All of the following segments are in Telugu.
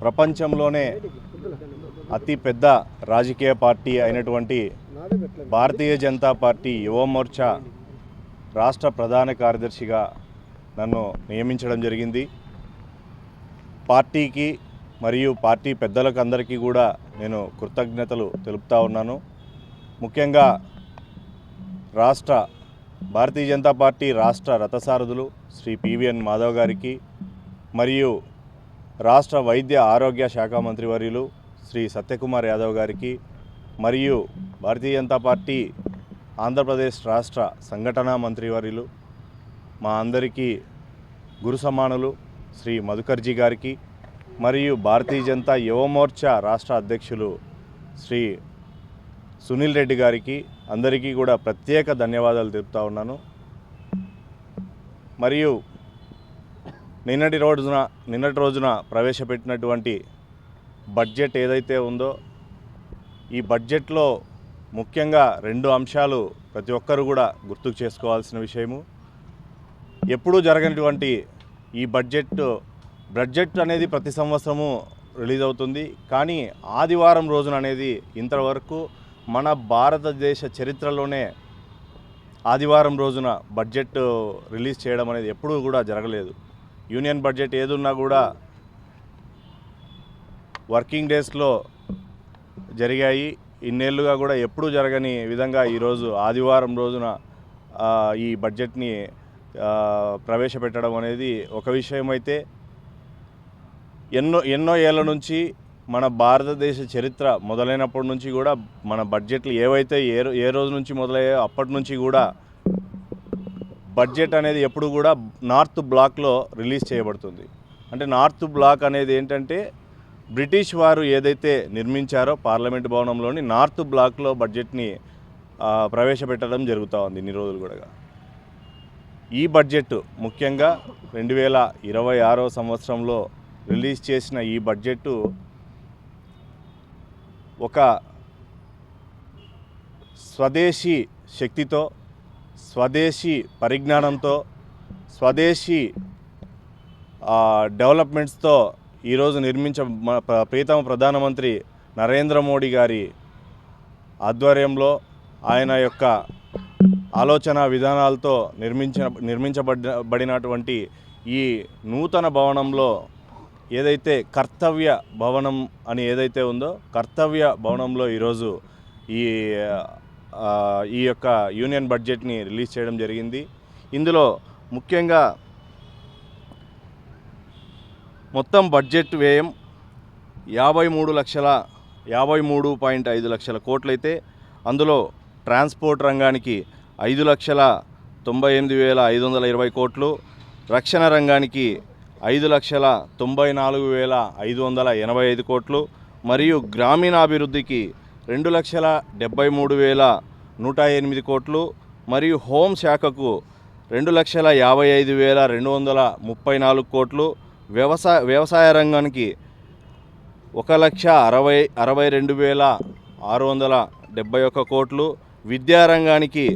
ప్రపంచంలోనే అతి పెద్ద రాజకీయ పార్టీ అయినటువంటి భారతీయ జనతా పార్టీ యువమోర్చా రాష్ట్ర ప్రధాన కార్యదర్శిగా నన్ను నియమించడం జరిగింది. పార్టీకి మరియు పార్టీ పెద్దలకు అందరికీ కూడా నేను కృతజ్ఞతలు తెలుపుతా ఉన్నాను. ముఖ్యంగా రాష్ట్ర భారతీయ జనతా పార్టీ రాష్ట్ర రథసారథులు శ్రీ పివిఎన్ మాధవ్ గారికి మరియు రాష్ట్ర వైద్య ఆరోగ్య శాఖ మంత్రివర్యులు శ్రీ సత్యకుమార్ యాదవ్ గారికి మరియు భారతీయ జనతా పార్టీ ఆంధ్రప్రదేశ్ రాష్ట్ర సంఘటనా మంత్రివర్యులు మా అందరికీ గురు సమానులు శ్రీ మధుకర్జీ గారికి మరియు భారతీయ జనతా యువమోర్చా రాష్ట్ర అధ్యక్షులు శ్రీ సునీల్ రెడ్డి గారికి అందరికీ కూడా ప్రత్యేక ధన్యవాదాలు తెలుపుతా ఉన్నాను. మరియు నిన్నటి రోజున నిన్నటి రోజున ప్రవేశపెట్టినటువంటి బడ్జెట్ ఏదైతే ఉందో ఈ బడ్జెట్లో ముఖ్యంగా రెండు అంశాలు ప్రతి ఒక్కరు కూడా గుర్తుకు చేసుకోవాల్సిన విషయము. ఎప్పుడూ జరగనటువంటి ఈ బడ్జెట్ బడ్జెట్ అనేది ప్రతి సంవత్సరము రిలీజ్ అవుతుంది. కానీ ఆదివారం రోజున అనేది ఇంతవరకు మన భారతదేశ చరిత్రలోనే ఆదివారం రోజున బడ్జెట్ రిలీజ్ చేయడం అనేది ఎప్పుడూ కూడా జరగలేదు. యూనియన్ బడ్జెట్ ఏదున్నా కూడా వర్కింగ్ డేస్లో జరిగాయి. ఇన్నేళ్ళుగా కూడా ఎప్పుడూ జరగని విధంగా ఈరోజు ఆదివారం రోజున ఈ బడ్జెట్ని ప్రవేశపెట్టడం అనేది ఒక విషయం అయితే. ఎన్నో ఎన్నో ఏళ్ళ నుంచి మన భారతదేశ చరిత్ర మొదలైనప్పటి నుంచి కూడా మన బడ్జెట్లు ఏవైతే ఏ ఏ రోజు నుంచి మొదలయ్యాయో అప్పటి నుంచి కూడా బడ్జెట్ అనేది ఎప్పుడు కూడా నార్త్ బ్లాక్లో రిలీజ్ చేయబడుతుంది. అంటే నార్త్ బ్లాక్ అనేది ఏంటంటే బ్రిటిష్ వారు ఏదైతే నిర్మించారో పార్లమెంట్ భవనంలోని నార్త్ బ్లాక్లో బడ్జెట్ని ప్రవేశపెట్టడం జరుగుతూ ఉంది ఇన్ని రోజులు కూడా. ఈ బడ్జెట్ ముఖ్యంగా రెండు వేల ఇరవై ఆరో సంవత్సరంలో రిలీజ్ చేసిన ఈ బడ్జెట్ ఒక స్వదేశీ శక్తితో స్వదేశీ పరిజ్ఞానంతో స్వదేశీ డెవలప్మెంట్స్తో ఈరోజు నిర్మించ ప్రీతమ ప్రధానమంత్రి నరేంద్ర మోడీ గారి ఆధ్వర్యంలో ఆయన యొక్క ఆలోచన విధానాలతో నిర్మించిన నిర్మించబడినటువంటి ఈ నూతన భవనంలో ఏదైతే కర్తవ్య భవనం అని ఏదైతే ఉందో కర్తవ్య భవనంలో ఈరోజు ఈ ఈ యొక్క యూనియన్ బడ్జెట్ని రిలీజ్ చేయడం జరిగింది. ఇందులో ముఖ్యంగా మొత్తం బడ్జెట్ వ్యయం యాభై మూడు లక్షల యాభై మూడు పాయింట్ ఐదు లక్షల కోట్లయితే అందులో ట్రాన్స్పోర్ట్ రంగానికి ఐదు లక్షల తొంభై ఎనిమిది వేల ఐదు వందల ఇరవై కోట్లు రక్షణ రంగానికి ఐదు లక్షల తొంభై నాలుగు వేల ఐదు వందల ఎనభై ఐదు కోట్లు మరియు గ్రామీణాభివృద్ధికి రెండు లక్షల డెబ్బై మూడు వేల నూట ఎనిమిది కోట్లు మరియు హోం శాఖకు రెండు లక్షల యాభై ఐదు వేల రెండు వందల ముప్పై నాలుగు కోట్లు వ్యవసాయ వ్యవసాయ రంగానికి ఒక లక్ష అరవై అరవై రెండు వేల ఆరు వందల డెబ్బై ఒక్క కోట్లు విద్యారంగానికి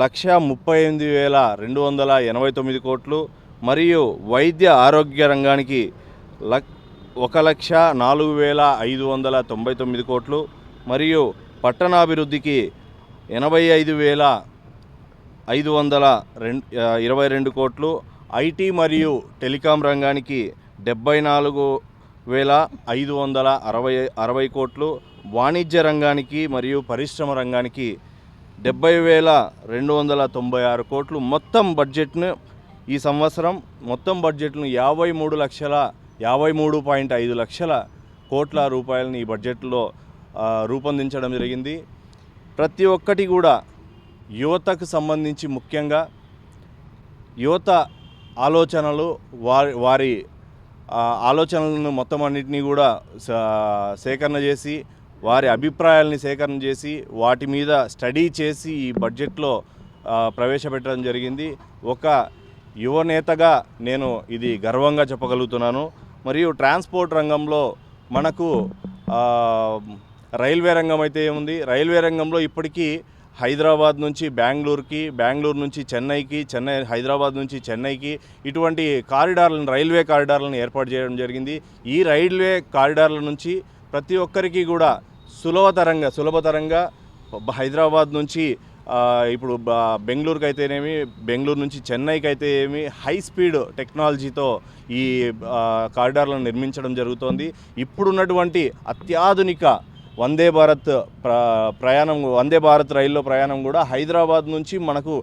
లక్ష ముప్పై ఎనిమిది వేల రెండు వందల ఎనభై తొమ్మిది కోట్లు మరియు వైద్య ఆరోగ్య రంగానికి లక్ ఒక లక్ష నాలుగు వేల ఐదు వందల తొంభై తొమ్మిది కోట్లు మరియు పట్టణాభివృద్ధికి ఎనభై ఐదు వేల ఐదు వందల రెండు ఇరవై రెండు కోట్లు ఐటీ మరియు టెలికాం రంగానికి డెబ్బై నాలుగు వేల ఐదు వందల అరవై అరవై కోట్లు వాణిజ్య రంగానికి మరియు పరిశ్రమ రంగానికి డెబ్బై వేల రెండు వందల తొంభై ఆరు కోట్లు. మొత్తం బడ్జెట్ను ఈ సంవత్సరం మొత్తం బడ్జెట్ను యాభై మూడు లక్షల యాభై మూడు పాయింట్ ఐదు లక్షల కోట్ల రూపాయలని ఈ బడ్జెట్లో రూపొందించడం జరిగింది. ప్రతి ఒక్కటి కూడా యువతకు సంబంధించి ముఖ్యంగా యువత ఆలోచనలు వారి వారి ఆలోచనలను మొత్తం అన్నింటినీ కూడా సా- సేకరణ చేసి వారి అభిప్రాయాల్ని సేకరణ చేసి వాటి మీద స్టడీ చేసి ఈ బడ్జెట్లో ప్రవేశపెట్టడం జరిగింది. ఒక యువనేతగా నేను ఇది గర్వంగా చెప్పగలుగుతున్నాను. మరియు ట్రాన్స్పోర్ట్ రంగంలో మనకు రైల్వే రంగం అయితే ఏముంది? రైల్వే రంగంలో ఇప్పటికీ హైదరాబాద్ నుంచి బెంగళూరుకి బెంగళూరు నుంచి చెన్నైకి చెన్నై హైదరాబాద్ నుంచి చెన్నైకి ఇటువంటి కారిడార్లను రైల్వే కారిడార్లను ఏర్పాటు చేయడం జరిగింది. ఈ రైల్వే కారిడార్ల నుంచి ప్రతి ఒక్కరికి కూడా సులభతరంగా సులభతరంగా హైదరాబాద్ నుంచి ఇప్పుడు బ- బెంగళూరుకి అయితేనేమి బెంగళూరు నుంచి చెన్నైకి అయితే ఏమి హై స్పీడ్ టెక్నాలజీతో ఈ కారిడార్లను నిర్మించడం జరుగుతోంది. ఇప్పుడున్నటువంటి అత్యాధునిక వందే భారత్ ప్ర ప్రయాణం వందే భారత్ రైల్లో ప్రయాణం కూడా హైదరాబాద్ నుంచి మనకు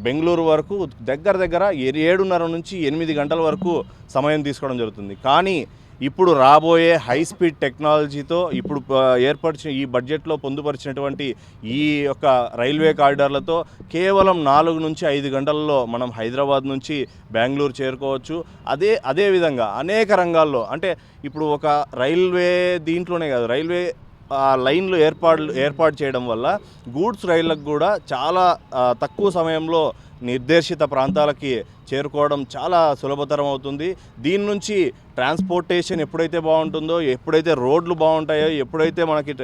బెంగళూరు వరకు దగ్గర దగ్గర ఏ- ఏడున్నర నుంచి ఎనిమిది గంటల వరకు సమయం తీసుకోవడం జరుగుతుంది. కానీ ఇప్పుడు రాబోయే హై స్పీడ్ టెక్నాలజీతో ఇప్పుడు ఏర్పరిచిన ఈ బడ్జెట్లో పొందుపరిచినటువంటి ఈ యొక్క రైల్వే కారిడార్లతో కేవలం నాలుగు నుంచి ఐదు గంటల్లో మనం హైదరాబాద్ నుంచి బెంగళూరు చేరుకోవచ్చు. అదే అదే విధంగా అనేక రంగాల్లో అంటే ఇప్పుడు ఒక రైల్వే దీంట్లోనే కాదు రైల్వే ఆ లైన్లు ఏర్పాట్లు ఏర్పాటు చేయడం వల్ల గూడ్స్ రైళ్ళకు కూడా చాలా తక్కువ సమయంలో నిర్దేశిత ప్రాంతాలకి చేరుకోవడం చాలా సులభతరం అవుతుంది. దీని నుంచి ట్రాన్స్పోర్టేషన్ ఎప్పుడైతే బాగుంటుందో ఎప్పుడైతే రోడ్లు బాగుంటాయో ఎప్పుడైతే మనకి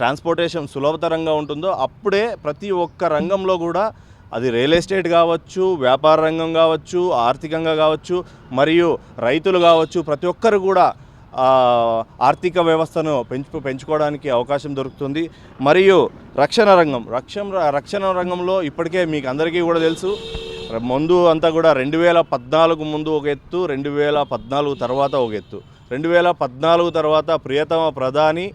ట్రాన్స్పోర్టేషన్ సులభతరంగా ఉంటుందో అప్పుడే ప్రతి ఒక్క రంగంలో కూడా అది రియల్ ఎస్టేట్ కావచ్చు వ్యాపార రంగం కావచ్చు ఆర్థికంగా కావచ్చు మరియు రైతులు కావచ్చు ప్రతి ఒక్కరు కూడా ఆర్థిక వ్యవస్థను పెంచు పెంచుకోవడానికి అవకాశం దొరుకుతుంది. మరియు రక్షణ రంగం రక్షణ రక్షణ రంగంలో ఇప్పటికే మీకు అందరికీ కూడా తెలుసు ముందు అంతా కూడా రెండు వేల పద్నాలుగు ముందు ఒక ఎత్తు రెండు వేల పద్నాలుగు తర్వాత ఒక ఎత్తు. రెండు వేల పద్నాలుగు తర్వాత ప్రియతమ ప్రధాని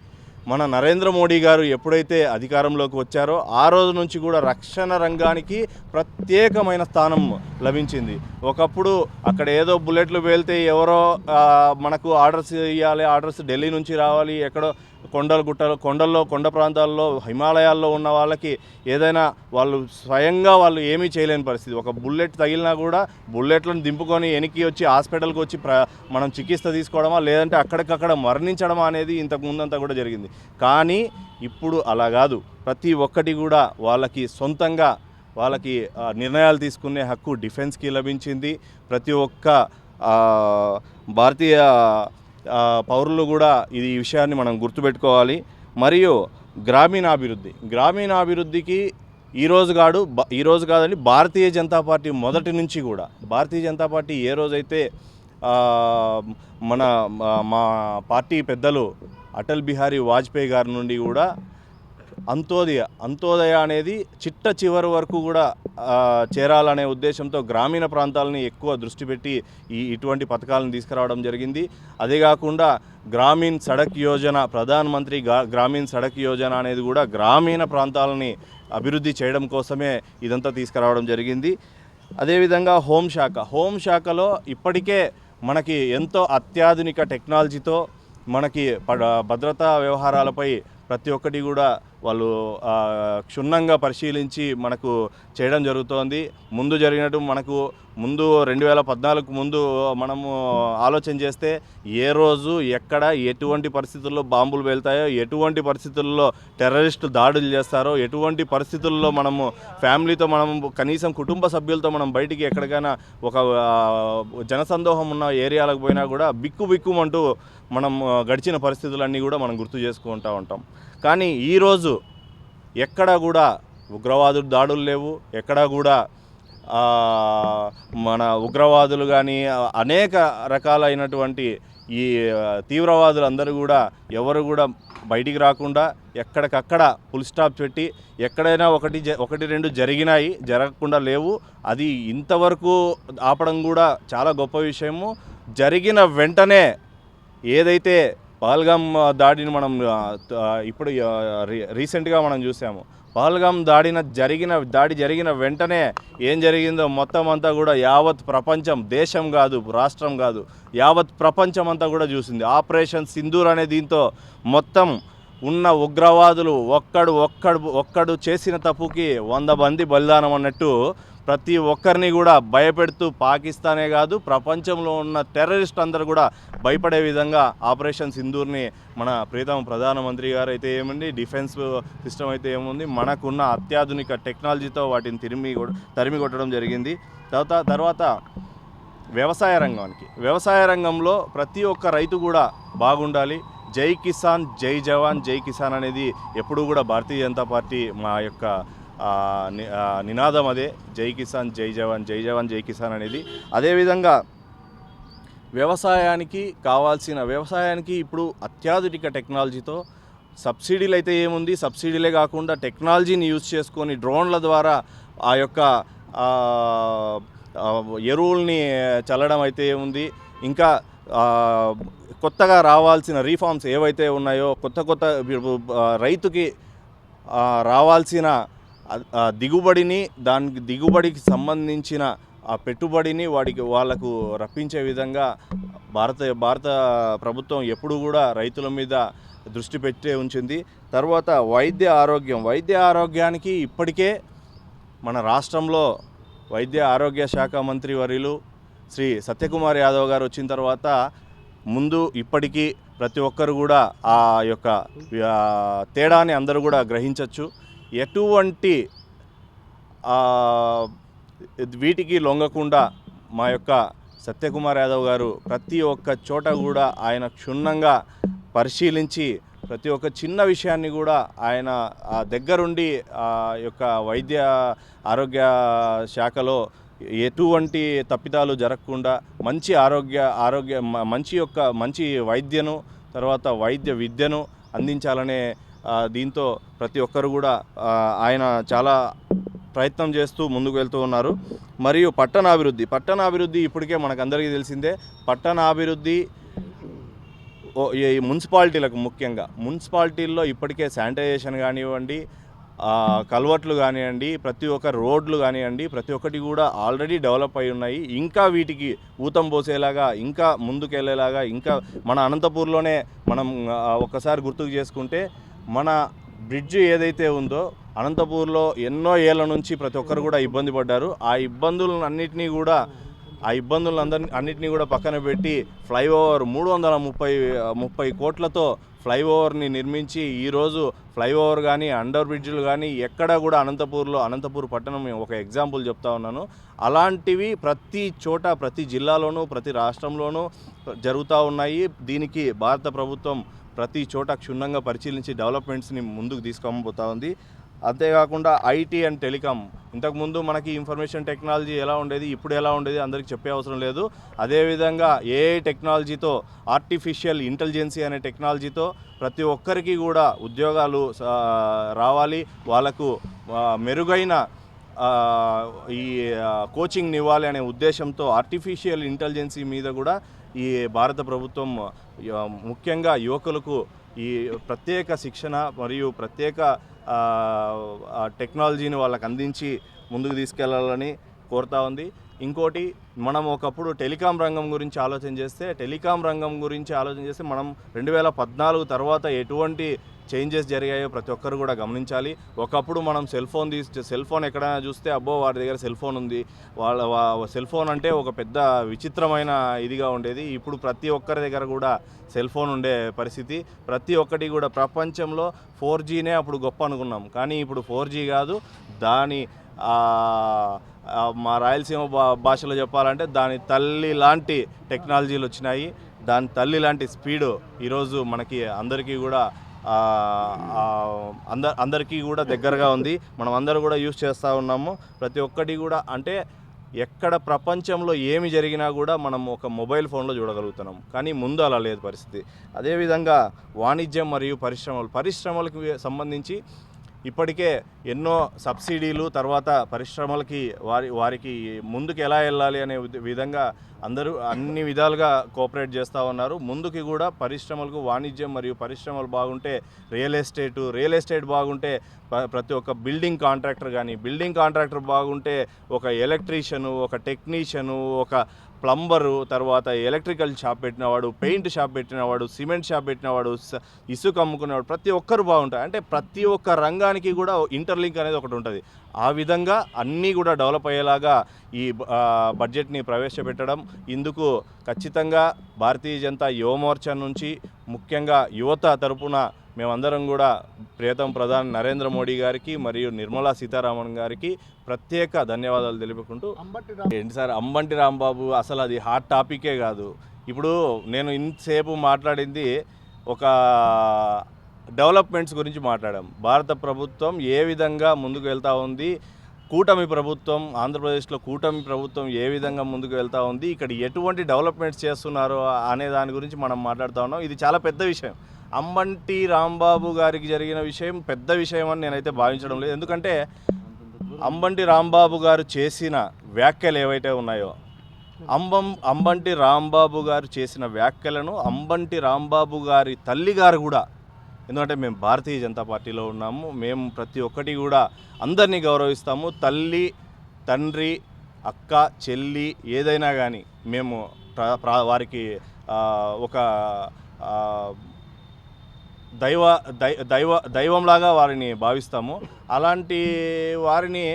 మన నరేంద్ర మోడీ గారు ఎప్పుడైతే అధికారంలోకి వచ్చారో ఆ రోజు నుంచి కూడా రక్షణ రంగానికి ప్రత్యేకమైన స్థానం లభించింది. ఒకప్పుడు అక్కడ ఏదో బుల్లెట్లు పేలితే ఎవరో మనకు ఆర్డర్స్ ఇవ్వాలి ఆర్డర్స్ ఢిల్లీ నుంచి రావాలి ఎక్కడో కొండలు గుట్టలు కొండల్లో కొండ ప్రాంతాల్లో హిమాలయాల్లో ఉన్న వాళ్ళకి ఏదైనా వాళ్ళు స్వయంగా వాళ్ళు ఏమీ చేయలేని పరిస్థితి. ఒక బుల్లెట్ తగిలినా కూడా బుల్లెట్లను దింపుకొని వెనక్కి వచ్చి హాస్పిటల్కి వచ్చి ప్ర మనం చికిత్స తీసుకోవడమా లేదంటే అక్కడికక్కడ మరణించడమా అనేది ఇంతకు ముందంతా కూడా జరిగింది. కానీ ఇప్పుడు అలా కాదు. ప్రతి ఒక్కటి కూడా వాళ్ళకి సొంతంగా వాళ్ళకి నిర్ణయాలు తీసుకునే హక్కు డిఫెన్స్కి లభించింది. ప్రతి ఒక్క భారతీయ పౌరులు కూడా ఇది ఈ విషయాన్ని మనం గుర్తుపెట్టుకోవాలి. మరియు గ్రామీణాభివృద్ధి. గ్రామీణాభివృద్ధికి ఈ రోజు కాడు బ- ఈ రోజు భారతీయ జనతా పార్టీ మొదటి నుంచి కూడా. భారతీయ జనతా పార్టీ ఏ రోజైతే మన మా పార్టీ పెద్దలు అటల్ బిహారీ వాజ్పేయి గారి నుండి కూడా అంత్యోదయ అంత్యోదయ అనేది చిట్ట చివరి వరకు కూడా చేరాలనే ఉద్దేశంతో గ్రామీణ ప్రాంతాలని ఎక్కువ దృష్టి పెట్టి ఈ ఇటువంటి పథకాలను తీసుకురావడం జరిగింది. అదే కాకుండా గ్రామీణ్ సడక్ యోజన ప్రధాన మంత్రి గ్రామీణ్ సడక్ యోజన అనేది కూడా గ్రామీణ ప్రాంతాలని అభివృద్ధి చేయడం కోసమే ఇదంతా తీసుకురావడం జరిగింది. అదేవిధంగా హోంశాఖ హోంశాఖలో ఇప్పటికే మనకి ఎంతో అత్యాధునిక టెక్నాలజీతో మనకి పడ- భద్రతా వ్యవహారాలపై ప్రతి ఒక్కటి కూడా వాళ్ళు క్షుణ్ణంగా పరిశీలించి మనకు చేయడం జరుగుతోంది. ముందు జరిగినట్టు మనకు ముందు రెండు వేల పద్నాలుగు ముందు మనము ఆలోచన చేస్తే ఏ రోజు ఎక్కడ ఎటువంటి పరిస్థితుల్లో బాంబులు వెళ్తాయో ఎటువంటి పరిస్థితుల్లో టెర్రరిస్టు దాడులు చేస్తారో ఎటువంటి పరిస్థితుల్లో మనము ఫ్యామిలీతో మనం కనీసం కుటుంబ సభ్యులతో మనం బయటికి ఎక్కడికైనా ఒక జనసందోహం ఉన్న ఏరియాలకు పోయినా కూడా బిక్కు బిక్కుమంటూ మనం గడిచిన పరిస్థితులన్నీ కూడా మనం గుర్తు చేసుకుంటూ ఉంటాం. కానీ ఈరోజు ఎక్కడా కూడా ఉగ్రవాదులు దాడులు లేవు. ఎక్కడా కూడా మన ఉగ్రవాదులు కానీ అనేక రకాలైనటువంటి ఈ తీవ్రవాదులు అందరూ కూడా ఎవరు కూడా బయటికి రాకుండా ఎక్కడికక్కడ ఫుల్ స్టాప్ పెట్టి ఎక్కడైనా ఒకటి జ- ఒకటి రెండు జరిగినాయి జరగకుండా లేవు. అది ఇంతవరకు ఆపడం కూడా చాలా గొప్ప విషయము. జరిగిన వెంటనే ఏదైతే పహల్గామ్ దాడిని మనం ఇప్పుడు రీసెంట్గా మనం చూసాము. పహల్గామ్ దాడిన జరిగిన దాడి జరిగిన వెంటనే ఏం జరిగిందో మొత్తం అంతా కూడా యావత్ ప్రపంచం దేశం కాదు రాష్ట్రం కాదు యావత్ ప్రపంచం అంతా కూడా చూసింది. ఆపరేషన్ సింధూర్ అనే దీంతో మొత్తం ఉన్న ఉగ్రవాదులు ఒక్కడు ఒక్కడు ఒక్కడు చేసిన తప్పుకి వంద మంది బలిదానం అన్నట్టు ప్రతి ఒక్కరిని కూడా భయపెడుతూ పాకిస్తానే కాదు ప్రపంచంలో ఉన్న టెర్రరిస్ట్ అందరూ కూడా భయపడే విధంగా ఆపరేషన్ సింధూర్ని మన ప్రీతమ ప్రధానమంత్రి గారు అయితే ఏముంది డిఫెన్స్ సిస్టమ్ అయితే ఏముంది మనకున్న అత్యాధునిక టెక్నాలజీతో వాటిని తిరిమి కొ- తరిమి కొట్టడం జరిగింది. తర్వాత తర్వాత వ్యవసాయ రంగానికి. వ్యవసాయ రంగంలో ప్రతి ఒక్క రైతు కూడా బాగుండాలి. జై కిసాన్ జై జవాన్ జై కిసాన్ అనేది ఎప్పుడూ కూడా భారతీయ జనతా పార్టీ మా యొక్క నినాదం అదే జై కిసాన్ జై జవాన్ జై జవాన్ జై కిసాన్ అనేది. అదేవిధంగా వ్యవసాయానికి కావాల్సిన వ్యవసాయానికి ఇప్పుడు అత్యాధునిక టెక్నాలజీతో సబ్సిడీలు అయితే ఏముంది? సబ్సిడీలే కాకుండా టెక్నాలజీని యూజ్ చేసుకొని డ్రోన్ల ద్వారా ఆ యొక్క ఎరువుల్ని చల్లడం అయితే ఏముంది? ఇంకా కొత్తగా రావాల్సిన రీఫార్మ్స్ ఏవైతే ఉన్నాయో కొత్త కొత్త రైతుకి రావాల్సిన దిగుబడిని దానికి దిగుబడికి సంబంధించిన ఆ పెట్టుబడిని వాడికి వాళ్ళకు రప్పించే విధంగా భారత భారత ప్రభుత్వం ఎప్పుడు కూడా రైతుల మీద దృష్టి పెట్టే ఉంచింది. తర్వాత వైద్య ఆరోగ్యం. వైద్య ఆరోగ్యానికి ఇప్పటికే మన రాష్ట్రంలో వైద్య ఆరోగ్య శాఖ మంత్రి వర్యులు శ్రీ సత్యకుమార్ యాదవ్ గారు వచ్చిన తర్వాత ముందు ఇప్పటికీ ప్రతి ఒక్కరు కూడా ఆ యొక్క తేడాని అందరూ కూడా గ్రహించవచ్చు ఎటువంటి వీటికి లొంగకుండా మా యొక్క సత్యకుమార్ యాదవ్ గారు ప్రతి ఒక్క చోట కూడా ఆయన క్షుణ్ణంగా పరిశీలించి ప్రతి ఒక్క చిన్న విషయాన్ని కూడా ఆయన ఆ దగ్గరుండి ఆ యొక్క వైద్య ఆరోగ్య శాఖలో ఎటువంటి తప్పిదాలు జరగకుండా మంచి ఆరోగ్య ఆరోగ్య మంచి యొక్క మంచి వైద్యను తర్వాత వైద్య విద్యను అందించాలనే దీంతో ప్రతి ఒక్కరు కూడా ఆయన చాలా ప్రయత్నం చేస్తూ ముందుకు వెళ్తూ ఉన్నారు. మరియు పట్టణాభివృద్ధి పట్టణాభివృద్ధి ఇప్పటికే మనకందరికీ తెలిసిందే. పట్టణాభివృద్ధి ఓ- ఈ మున్సిపాలిటీలకు ముఖ్యంగా మున్సిపాలిటీల్లో ఇప్పటికే శానిటైజేషన్ కానివ్వండి కల్వర్ట్లు కానివ్వండి ప్రతి ఒక్క రోడ్లు కానివ్వండి ప్రతి ఒక్కటి కూడా ఆల్రెడీ డెవలప్ అయి ఉన్నాయి. ఇంకా వీటికి ఊతం పోసేలాగా ఇంకా ముందుకెళ్ళేలాగా ఇంకా మన అనంతపూర్లోనే మనం ఒక్కసారి గుర్తుకు చేసుకుంటే మన బ్రిడ్జ్ ఏదైతే ఉందో అనంతపూర్లో ఎన్నో ఏళ్ళ నుంచి ప్రతి ఒక్కరు కూడా ఇబ్బంది పడ్డారు. ఆ ఇబ్బందులను అన్నిటినీ కూడా ఆ ఇబ్బందులను అన్నింటినీ కూడా పక్కన పెట్టి ఫ్లైఓవర్ మూడు వందల ముప్పై ముప్పై కోట్లతో ఫ్లైఓవర్ని నిర్మించి ఈరోజు ఫ్లైఓవర్ కానీ అండర్ బ్రిడ్జ్లు కానీ ఎక్కడ కూడా అనంతపూర్లో అనంతపూర్ పట్టణం ఒక ఎగ్జాంపుల్ చెప్తా ఉన్నాను. అలాంటివి ప్రతి చోట ప్రతి జిల్లాలోనూ ప్రతి రాష్ట్రంలోనూ జరుగుతూ ఉన్నాయి. దీనికి భారత ప్రభుత్వం ప్రతి చోట క్షుణ్ణంగా పరిశీలించి డెవలప్మెంట్స్ని ముందుకు తీసుకొని ఉంది. అంతేకాకుండా ఐటీ అండ్ టెలికాం. ఇంతకుముందు మనకి ఇన్ఫర్మేషన్ టెక్నాలజీ ఎలా ఉండేది ఇప్పుడు ఎలా ఉండేది అందరికీ చెప్పే అవసరం లేదు. అదేవిధంగా ఏఐ టెక్నాలజీతో ఆర్టిఫిషియల్ ఇంటెలిజెన్సీ అనే టెక్నాలజీతో ప్రతి ఒక్కరికి కూడా ఉద్యోగాలు రావాలి. వాళ్ళకు మెరుగైన ఈ కోచింగ్ని ఇవ్వాలి అనే ఉద్దేశంతో ఆర్టిఫిషియల్ ఇంటెలిజెన్సీ మీద కూడా ఈ భారత ప్రభుత్వం ముఖ్యంగా యువకులకు ఈ ప్రత్యేక శిక్షణ మరియు ప్రత్యేక టెక్నాలజీని వాళ్ళకి అందించి ముందుకు తీసుకెళ్ళాలని కోరుతా ఉంది. ఇంకోటి మనం ఒకప్పుడు టెలికాం రంగం గురించి ఆలోచన చేస్తే టెలికాం రంగం గురించి ఆలోచన చేస్తే మనం రెండు వేల పద్నాలుగు తర్వాత ఎటువంటి చేంజెస్ జరిగాయో ప్రతి ఒక్కరు కూడా గమనించాలి. ఒకప్పుడు మనం సెల్ ఫోన్ తీసి సెల్ ఫోన్ ఎక్కడైనా చూస్తే అబ్బో వారి దగ్గర సెల్ ఫోన్ ఉంది. వాళ్ళ సెల్ ఫోన్ అంటే ఒక పెద్ద విచిత్రమైన ఇదిగా ఉండేది. ఇప్పుడు ప్రతి ఒక్కరి దగ్గర కూడా సెల్ ఫోన్ ఉండే పరిస్థితి. ప్రతి ఒక్కటి కూడా ప్రపంచంలో ఫోర్ జీనే అప్పుడు గొప్ప అనుకున్నాం. కానీ ఇప్పుడు ఫోర్ జీ కాదు. దాని మా రాయలసీమ భా భాషలో చెప్పాలంటే దాని తల్లి లాంటి టెక్నాలజీలు వచ్చినాయి. దాని తల్లి లాంటి స్పీడు ఈరోజు మనకి అందరికీ కూడా అంద అందరికీ కూడా దగ్గరగా ఉంది. మనం అందరూ కూడా యూస్ చేస్తూ ఉన్నాము. ప్రతి ఒక్కటి కూడా అంటే ఎక్కడ ప్రపంచంలో ఏమి జరిగినా కూడా మనం ఒక మొబైల్ ఫోన్లో చూడగలుగుతున్నాం. కానీ ముందు అలా లేదు పరిస్థితి. అదేవిధంగా వాణిజ్యం మరియు పరిశ్రమలు పరిశ్రమలకు సంబంధించి ఇప్పటికే ఎన్నో సబ్సిడీలు తర్వాత పరిశ్రమలకి వారి వారికి ముందుకు ఎలా వెళ్ళాలి అనే విధంగా అందరూ అన్ని విధాలుగా కోఆపరేట్ చేస్తూ ఉన్నారు. ముందుకి కూడా పరిశ్రమలకు వాణిజ్యం మరియు పరిశ్రమలు బాగుంటే రియల్ ఎస్టేట్ రియల్ ఎస్టేట్ బాగుంటే ప్రతి ఒక్క బిల్డింగ్ కాంట్రాక్టర్ కానీ బిల్డింగ్ కాంట్రాక్టర్ బాగుంటే ఒక ఎలక్ట్రీషియను ఒక టెక్నీషియను ఒక ప్లంబరు తర్వాత ఎలక్ట్రికల్ షాప్ పెట్టినవాడు పెయింట్ షాప్ పెట్టినవాడు సిమెంట్ షాప్ పెట్టినవాడు ఇసుక అమ్ముకునేవాడు ప్రతి ఒక్కరు బాగుంటారు. అంటే ప్రతి ఒక్క రంగానికి కూడా ఇంటర్లింక్ అనేది ఒకటి ఉంటుంది. ఆ విధంగా అన్నీ కూడా డెవలప్ అయ్యేలాగా ఈ బడ్జెట్ని ప్రవేశపెట్టడం ఇందుకు ఖచ్చితంగా భారతీయ జనతా యువమోర్చా నుంచి ముఖ్యంగా యువత తరపున మేమందరం కూడా ప్రియతం ప్రధాని నరేంద్ర మోడీ గారికి మరియు నిర్మలా సీతారామన్ గారికి ప్రత్యేక ధన్యవాదాలు తెలుపుకుంటూ ఏంటి సార్ అంబంటి రాంబాబు అసలు అది హాట్ టాపికే కాదు. ఇప్పుడు నేను ఇంతసేపు మాట్లాడింది ఒక డెవలప్మెంట్స్ గురించి మాట్లాడాం. భారత ప్రభుత్వం ఏ విధంగా ముందుకు వెళ్తూ ఉంది? కూటమి ప్రభుత్వం ఆంధ్రప్రదేశ్లో కూటమి ప్రభుత్వం ఏ విధంగా ముందుకు వెళ్తూ ఉంది? ఇక్కడ ఎటువంటి డెవలప్మెంట్స్ చేస్తున్నారు అనే దాని గురించి మనం మాట్లాడుతూ ఉన్నాం. ఇది చాలా పెద్ద విషయం. అంబంటి రాంబాబు గారికి జరిగిన విషయం పెద్ద విషయం అని నేనైతే భావించడం లేదు. ఎందుకంటే అంబంటి రాంబాబు గారు చేసిన వ్యాఖ్యలు ఏవైతే ఉన్నాయో అంబం అంబంటి రాంబాబు గారు చేసిన వ్యాఖ్యలను అంబంటి రాంబాబు గారి తల్లి గారు కూడా ఎందుకంటే మేము భారతీయ జనతా పార్టీలో ఉన్నాము మేము ప్రతి ఒక్కటి కూడా అందరినీ గౌరవిస్తాము. తల్లి తండ్రి అక్క చెల్లి ఏదైనా కానీ మేము ప్ర- వారికి ఒక దైవ దై దైవ దైవంలాగా వారిని భావిస్తాము. అలాంటి వారిని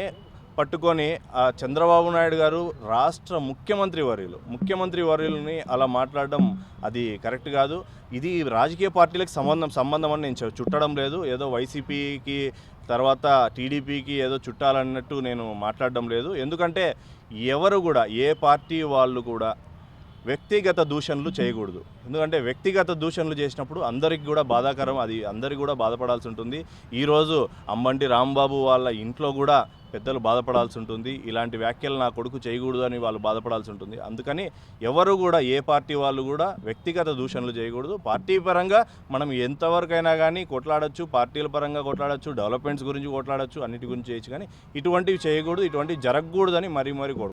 పట్టుకొని చంద్రబాబు నాయుడు గారు రాష్ట్ర ముఖ్యమంత్రి వర్యులు ముఖ్యమంత్రి వర్యులని అలా మాట్లాడడం అది కరెక్ట్ కాదు. ఇది రాజకీయ పార్టీలకు సంబంధం సంబంధం అని నేను చుట్టడం లేదు. ఏదో వైసీపీకి తర్వాత టీడీపీకి ఏదో చుట్టాలన్నట్టు నేను మాట్లాడడం లేదు. ఎందుకంటే ఎవరు కూడా ఏ పార్టీ వాళ్ళు కూడా వ్యక్తిగత దూషణలు చేయకూడదు. ఎందుకంటే వ్యక్తిగత దూషణలు చేసినప్పుడు అందరికి కూడా బాధాకరం అది అందరికి కూడా బాధపడాల్సి ఉంటుంది. ఈరోజు అంబంటి రాంబాబు వాళ్ళ ఇంట్లో కూడా పెద్దలు బాధపడాల్సి ఉంటుంది. ఇలాంటి వ్యాఖ్యలు నా కొడుకు చేయకూడదు అని వాళ్ళు బాధపడాల్సి ఉంటుంది. అందుకని ఎవరు కూడా ఏ పార్టీ వాళ్ళు కూడా వ్యక్తిగత దూషణలు చేయకూడదు. పార్టీ పరంగా మనం ఎంతవరకైనా కానీ కొట్లాడొచ్చు పార్టీల పరంగా కొట్లాడొచ్చు డెవలప్మెంట్స్ గురించి కొట్లాడొచ్చు అన్నిటి గురించి చేయొచ్చు. కానీ ఇటువంటివి చేయకూడదు ఇటువంటివి జరగకూడదని మరీ మరీ కోరు